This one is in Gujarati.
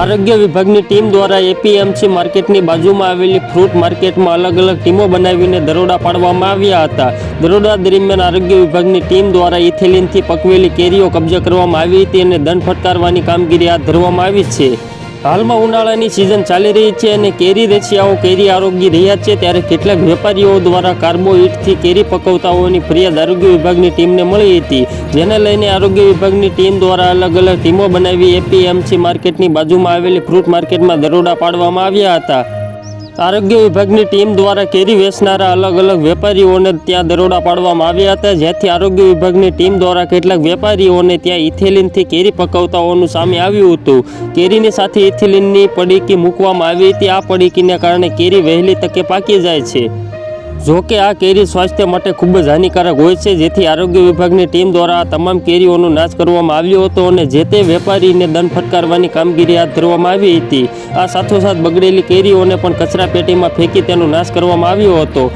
આરોગ્ય વિભાગની ટીમ દ્વારા એપીએમસી માર્કેટની બાજુમાં આવેલી ફ્રૂટ માર્કેટમાં અલગ અલગ ટીમો બનાવીને દરોડા પાડવામાં આવ્યા હતા. દરોડા દરમિયાન આરોગ્ય વિભાગની ટીમ દ્વારા ઇથેલિનથી પકવેલી કેરીઓ કબજે કરવામાં આવી હતી અને દંડ ફટકારવાની કામગીરી હાથ ધરવામાં આવી છે. હાલમાં ઉનાળાની સિઝન ચાલી રહી છે અને કેરી રસિયાઓ કેરી આરોગી રહ્યા છે ત્યારે કેટલાક વેપારીઓ દ્વારા કાર્બોહિટથી કેરી પકવતાઓની ફરિયાદ આરોગ્ય વિભાગની ટીમને મળી હતી, જેને લઈને આરોગ્ય વિભાગની ટીમ દ્વારા અલગ અલગ ટીમો બનાવી એપીએમસી માર્કેટની બાજુમાં આવેલી ફ્રૂટ માર્કેટમાં દરોડા પાડવામાં આવ્યા હતા. આરોગ્ય વિભાગની ટીમ દ્વારા કેરી વેચનારા અલગ અલગ વેપારીઓને ત્યાં દરોડા પાડવામાં આવ્યા હતા. જ્યાંથી આરોગ્ય વિભાગની ટીમ દ્વારા કેટલાક વેપારીઓને ત્યાં ઇથેલિનથી કેરી પકવતાઓનું સામે આવ્યું હતું. કેરીની સાથે ઇથેલિનની પડીકી મૂકવામાં આવી હતી. આ પડીકીને કારણે કેરી વહેલી તકે પાકી જાય છે. જો કે આ કેરી સ્વાસ્થ્ય માટે ખૂબ જ હાનિકારક હોય છે, જેથી આરોગ્ય વિભાગની ટીમ દ્વારા તમામ કેરીઓનો નાશ કરવામાં આવ્યો હતો અને જે તે વેપારીને દંડ ફટકારવાની કામગીરી હાથ ધરવામાં આવી હતી. આ સાથોસાથ બગડેલી કેરીઓને પણ કચરા પેટીમાં ફેંકી તેનો નાશ કરવામાં આવ્યો હતો.